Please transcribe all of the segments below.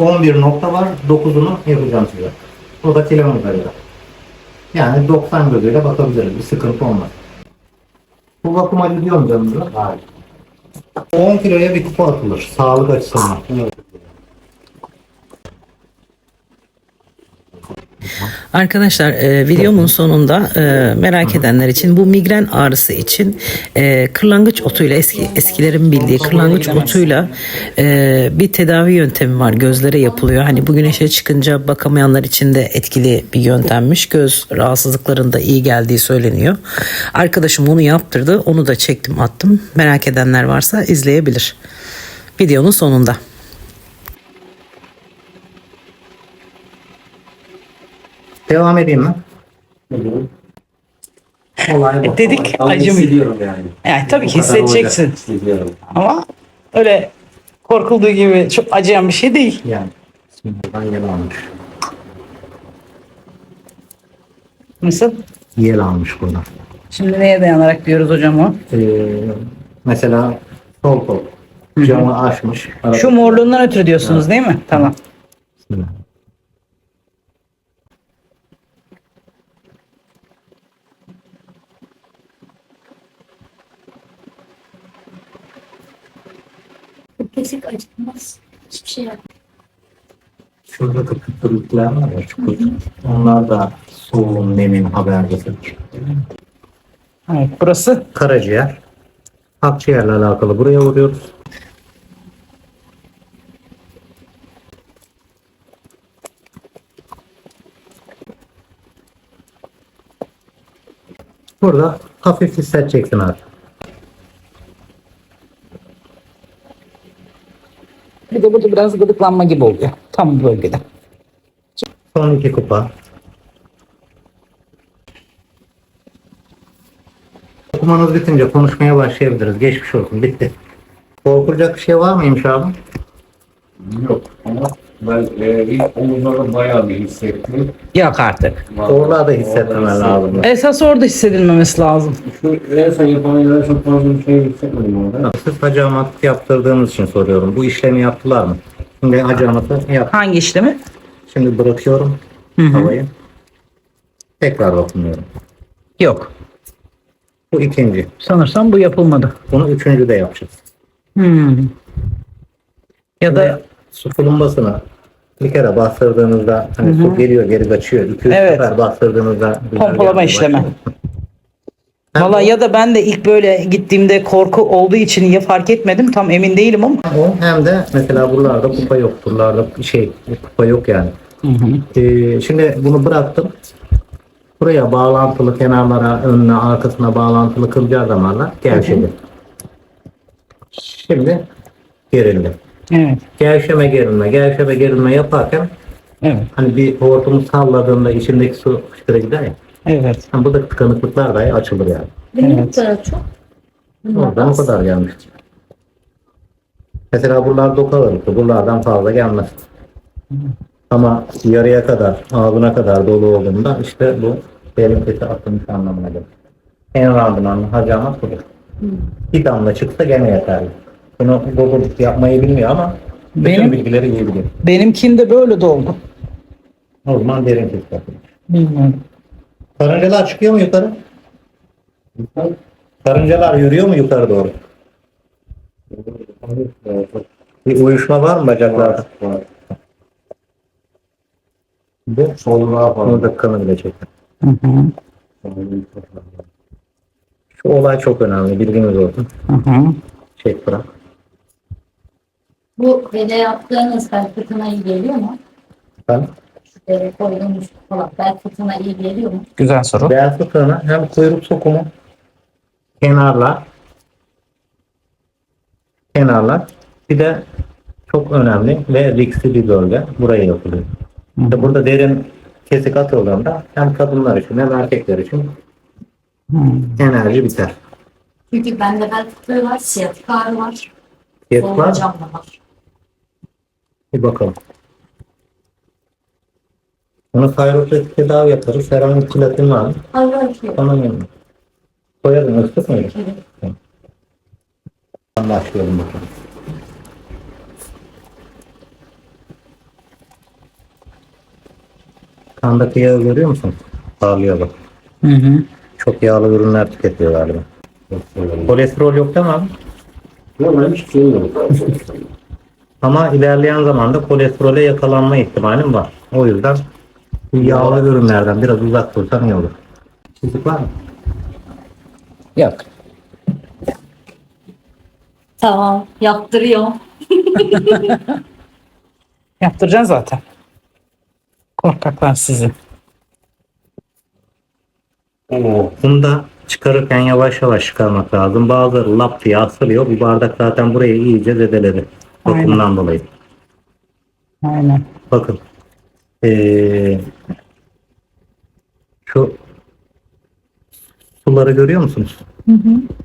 11 nokta var. 9'unu yapacağım size. O da kilometrede. Yani 90 gözüyle bakabiliriz. Bir sıkıntı olmaz. Bu bakıma gidiyor mu canım? Hayır. 10 kiloya bir kupa atılır. Sağlık açısından. Arkadaşlar e, videomun sonunda e, merak edenler için bu migren ağrısı için e, kırlangıç otuyla eski eskilerin bildiği kırlangıç otuyla e, bir tedavi yöntemi var. Gözlere yapılıyor. Hani bu güneşe çıkınca bakamayanlar için de etkili bir yöntemmiş. Göz rahatsızlıklarında iyi geldiği söyleniyor. Arkadaşım onu yaptırdı. Onu da çektim attım. Merak edenler varsa izleyebilir. Videonun sonunda. Devam edeyim mi? Olay bu. Dedik Ama acı mı? hissediyorum yani. Yani tabii ki hissedeceksin. olacak, Hissediyorum. Ama öyle korkulduğu gibi çok acıyan bir şey değil. Yani. Şimdi buradan yel almış. Nasıl? Yel almış buradan. Şimdi neye dayanarak diyoruz hocam o? Ee, mesela sol kol. Camı açmış. Şu morluğundan ötürü diyorsunuz değil mi? Tamam. Bismillah. Kesik acıtmaz. Hiçbir şey yapmaz. Şurada kıpırlıklar var ya çukur. Onlar da soğuğun, nemin habercisi. Evet, burası Karaciğer. Akciğerle alakalı buraya vuruyoruz. Burada hafif hissedeceksin abi. Bir de burada biraz gıdıklanma gibi oluyor. Tam bu bölgede. Son iki kupa. Okumanız bitince konuşmaya başlayabiliriz. Geçmiş olsun. Bitti. Korkulacak bir şey var mıymış abi? Yok ama ben e, ilk omuzlarda bayağı bir hissettim. Yok artık. Orada da hissetmemen lazım. Esas orada hissedilmemesi lazım. Şu en son yapana göre çok fazla bir şey hissetmedim orada. Siz hacamat yaptırdığınız için soruyorum. Bu işlemi yaptılar mı? Şimdi hacamatı yap. Hangi işlemi? Şimdi bırakıyorum havayı. Tekrar bakmıyorum. Yok. Bu ikinci. Sanırsam bu yapılmadı. Bunu üçüncü de yapacağız. Hmm. Ya da su tulumbasını bir kere bastırdığınızda hani su geliyor geri kaçıyor. İki üç Evet. sefer bastırdığınızda Pompalama işlemi. valla ya da ben de ilk böyle gittiğimde korku olduğu için ya fark etmedim tam emin değilim ama. O hem de mesela buralarda kupa yok. Buralarda şey kupa yok yani. Ee, şimdi bunu bıraktım. Buraya bağlantılı kenarlara, önüne, arkasına bağlantılı kılcal damarlar gevşedi. Şimdi gerildi. Evet. Gevşeme gerilme, gevşeme gerilme yaparken Evet. hani bir hortumu salladığında içindeki su fışkıra gider ya. Evet. Yani buradaki tıkanıklıklar dahi açılır yani. Benim Evet. kadar çok. Oradan o kadar gelmiştir. Mesela buralarda o kalır. Buralardan fazla gelmez. Ama yarıya kadar, ağzına kadar dolu olduğunda işte bu derin kesi atılmış anlamına gelir. En randımanlı hacamat budur. Bir damla çıksa gene yeterli. Bunu Google yapmayı bilmiyor ama bütün Benim- bilgileri iyi biliyor. Benimkinde böyle doldu. O zaman derin atılmış. Bilmiyorum. Karıncalar çıkıyor mu yukarı? Karıncalar yürüyor mu yukarı doğru? Bir uyuşma var mı bacaklarda? Var. Bu Soluna falan. Orada kanı bile. Hı hı. Şu olay çok önemli. Bilginiz olsun. Hı hı. Çek bırak. Bu bele yaptığınız bel fırtına iyi geliyor mu? Ben bele koyduğunuz falan bel fırtına iyi geliyor mu? Güzel soru. beyaz fıtığına hem kuyruk sokumu kenarlar kenarlar bir de çok önemli ve riskli bir bölge. Buraya yapılıyor. İşte burada derin kesik atıldığında hem kadınlar için hem erkekler için enerji biter. Çünkü bende bel fıtığı var, siyatik ağrı var, Yet var mı? solucan da var. Bir bakalım. Ona kayropratik tedavi yaparız. Herhangi bir platin var mı? Hayır, yok. Bana memnun. Soyadın ıslık mıydı? Evet. Başlayalım bakalım. Kandaki yağı görüyor musun? Parlıyor bak. Hı hı. Çok yağlı ürünler tüketiyor galiba. Kolesterol yok değil mi abi? Yok ben hiç şey yok. Ama ilerleyen zamanda kolesterole yakalanma ihtimalim var. O yüzden bu yağlı ürünlerden biraz uzak dursan iyi olur. Çizik var mı? Yok. Tamam. Yaptırıyor. Yaptıracaksın zaten. Korkaklar sizi. Oo. Bunu da çıkarırken yavaş yavaş çıkarmak lazım. Bazıları lap diye asılıyor. Bu bardak zaten burayı iyice zedeledi. Bakımdan dolayı. Aynen. Bakın. Ee, şu suları görüyor musunuz?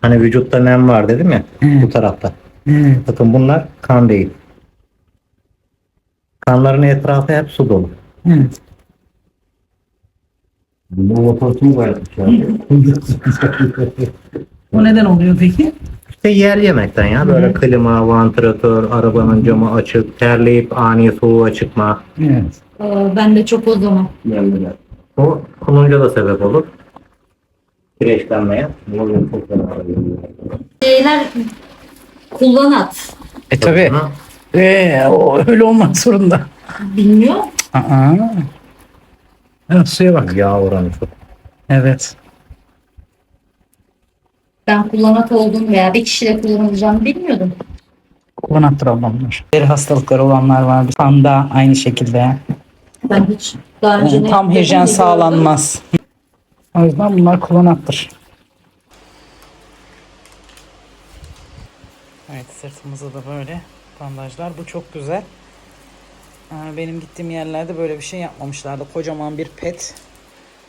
Hani vücutta nem var dedim ya bu tarafta. Evet. Bakın bunlar kan değil. Kanların etrafı hep su dolu. Evet. Bu kim koymuş ya? O neden oluyor peki? İşte yer yemekten ya. Böyle klima, vantilatör, arabanın camı açık, terleyip ani soğuğa çıkma. Evet. Ee, ben de çok o zaman. Ben de. O kulunca da sebep olur. Kireçlenmeye. Bu oyun çok geliyor. Şeyler kullan at. E tabi. Ee, o öyle olmak zorunda. Bilmiyor. Aa. Evet, suya bak. Yağ oranı çok. Evet. Ben kullanat olduğunu veya bir kişiyle kullanılacağını bilmiyordum. Kullanattır ablamlar. Deri hastalıkları olanlar var. Kanda aynı şekilde. Ben hiç daha önce ne Tam hijyen sağlanmaz. O yüzden bunlar kullanattır. Evet sırtımıza da böyle bandajlar. Bu çok güzel. Ee, Benim gittiğim yerlerde böyle bir şey yapmamışlardı. Kocaman bir pet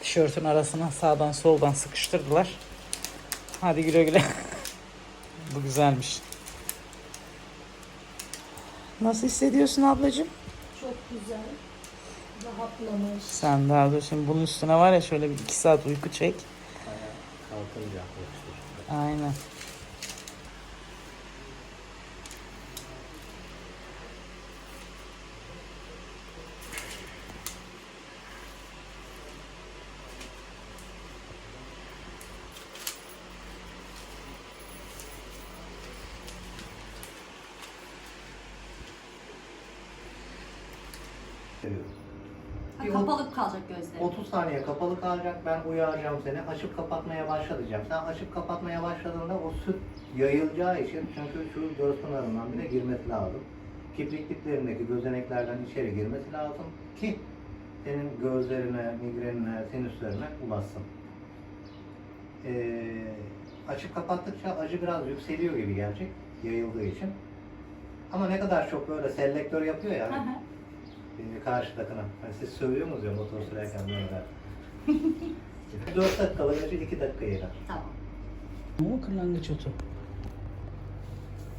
tişörtün arasına sağdan soldan sıkıştırdılar. Hadi güle güle. Bu güzelmiş. Nasıl hissediyorsun ablacığım? Çok güzel. Rahatlamış. Sen daha dur şimdi bunun üstüne var ya şöyle bir iki saat uyku çek. Aynen. Kapalı kalacak gözleri. 30 saniye kapalı kalacak. Ben uyaracağım seni. Açıp kapatmaya başla diyeceğim. Sen açıp kapatmaya başladığında o süt yayılacağı için çünkü şu göz pınarından bile girmesi lazım. Kiprikliklerindeki gözeneklerden içeri girmesi lazım ki senin gözlerine, migrenine, sinüslerine ulaşsın. Ee, açıp kapattıkça acı biraz yükseliyor gibi gelecek yayıldığı için. Ama ne kadar çok böyle selektör yapıyor ya. Hı hı. Ee, karşı takına. Hani siz sövüyor musunuz ya motor sürerken böyle? 4 dakikalık acı 2 dakika yeter. Tamam. O kırlangıç otu.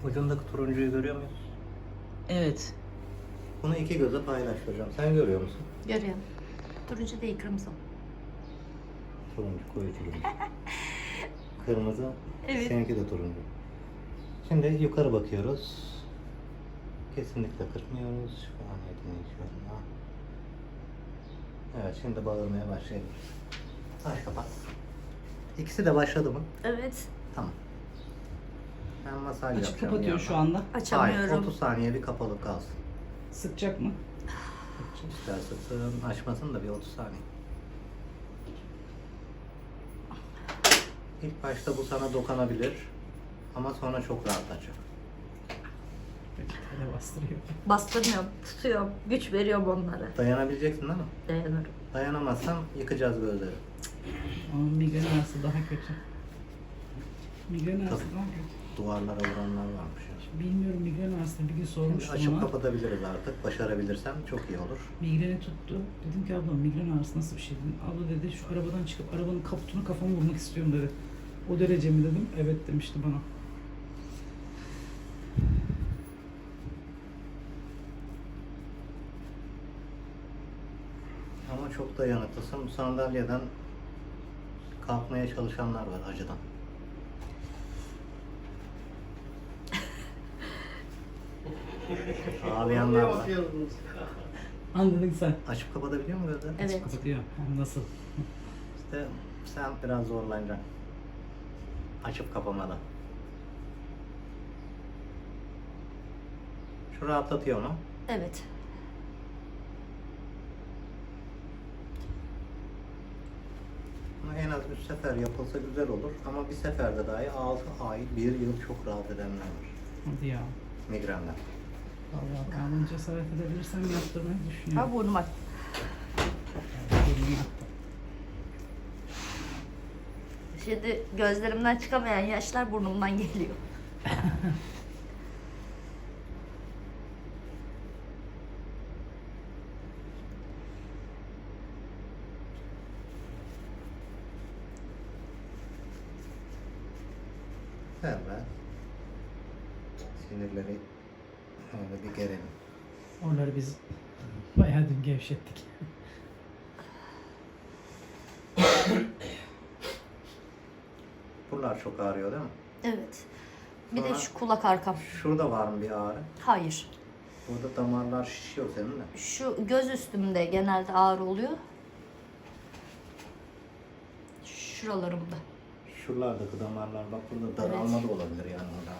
Ucundaki turuncuyu görüyor muyuz? Evet. Bunu iki göze paylaştıracağım. Sen görüyor musun? Görüyorum. Turuncu değil kırmızı. Turuncu, koyu turuncu. Kırmızı, Evet. seninki de turuncu. Şimdi yukarı bakıyoruz. Kesinlikle kırpmıyoruz. Şu an yeteneği Evet, şimdi bağırmaya başlayabiliriz. Aç kapat. İkisi de başladı mı? Evet. Tamam. Ben masaj Açıp yapacağım. kapatıyor bir şu yandan. anda. Hayır, Açamıyorum. 30 saniye bir kapalı kalsın. Sıkacak mı? İstersen açmasın da bir 30 saniye. İlk başta bu sana dokanabilir ama sonra çok rahat Hele bastırıyor. Bastırmıyorum. Tutuyorum. Güç veriyorum onlara. Dayanabileceksin değil mi? Dayanırım. Dayanamazsan yıkacağız gözleri. Ama migren ağrısı daha kötü. Migren ağrısı daha kötü. Duvarlara vuranlar varmış. ya. Bilmiyorum migren ağrısı bir gün Şimdi sormuştum açıp ama kapatabiliriz artık. Başarabilirsem çok iyi olur. migreni tuttu. Dedim ki abla migren ağrısı nasıl bir şey dedim. Abla dedi şu arabadan çıkıp arabanın kaputunu kafama vurmak istiyorum dedi. O derece mi dedim. Evet demişti bana. Ama çok dayanıklısın. Bu sandalyeden kalkmaya çalışanlar var acıdan. Ağlayanlar var. Anladın sen. Açıp kapatabiliyor mu gözleri? Evet. Kapatıyor. Nasıl? İşte sen biraz zorlanacaksın. Açıp kapamada. Şu rahatlatıyor mu? Evet. Ama en az 3 sefer yapılsa güzel olur. Ama bir seferde dahi 6 ay, 1 yıl çok rahat edenler var. Hadi ya. Migrenden. Vallahi ben bunu cesaret edebilirsem yaptırmayı Ha düşünüyorum. burnum aç. Burnumu yaptım. Şimdi gözlerimden çıkamayan yaşlar burnumdan geliyor. Evet. Sinirleri öyle bir gerelim. Onları biz bayağı dün gevşettik. Buralar çok ağrıyor değil mi? Evet. Bir de Sonra- şu kulak arkam. Şurada var mı bir ağrı? Hayır. Burada damarlar şişiyor senin de. Şu göz üstümde genelde ağrı oluyor. Şuralarımda. Şuralardaki damarlar bak burada daralma da olabilir yani orada.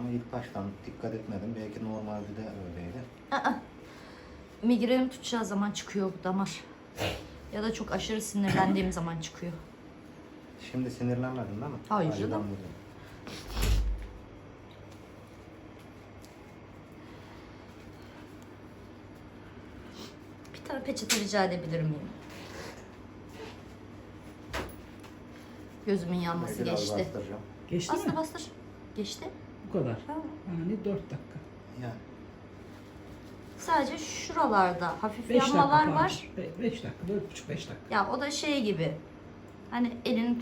Ama ilk baştan dikkat etmedim. Belki normalde de öyleydi. Migrenim tutacağı zaman çıkıyor bu damar. Ya da çok aşırı sinirlendiğim zaman çıkıyor. Şimdi sinirlenmedin değil mi? Hayır Acıdan canım. dolayı. Bir tane peçete rica edebilir miyim? Gözümün yanması Biraz geçti. bastıracağım. Geçti Bastır mi? bastır. Geçti. Bu kadar. Ha. Yani 4 dakika. Yani Sadece şuralarda hafif 5 dakika yanmalar var. 5 dakika, 4,5-5 dakika. Ya o da şey gibi. Hani elini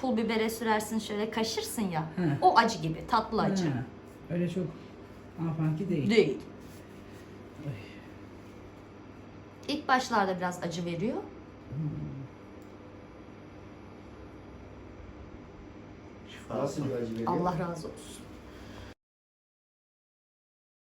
pul bibere sürersin şöyle kaşırsın ya. He. O acı gibi. Tatlı acı. Ha, Öyle çok hanımefendi değil. Değil. Ay. İlk başlarda biraz acı veriyor. şifa Nasıl olsun. bir acı veriyor? Allah razı olsun.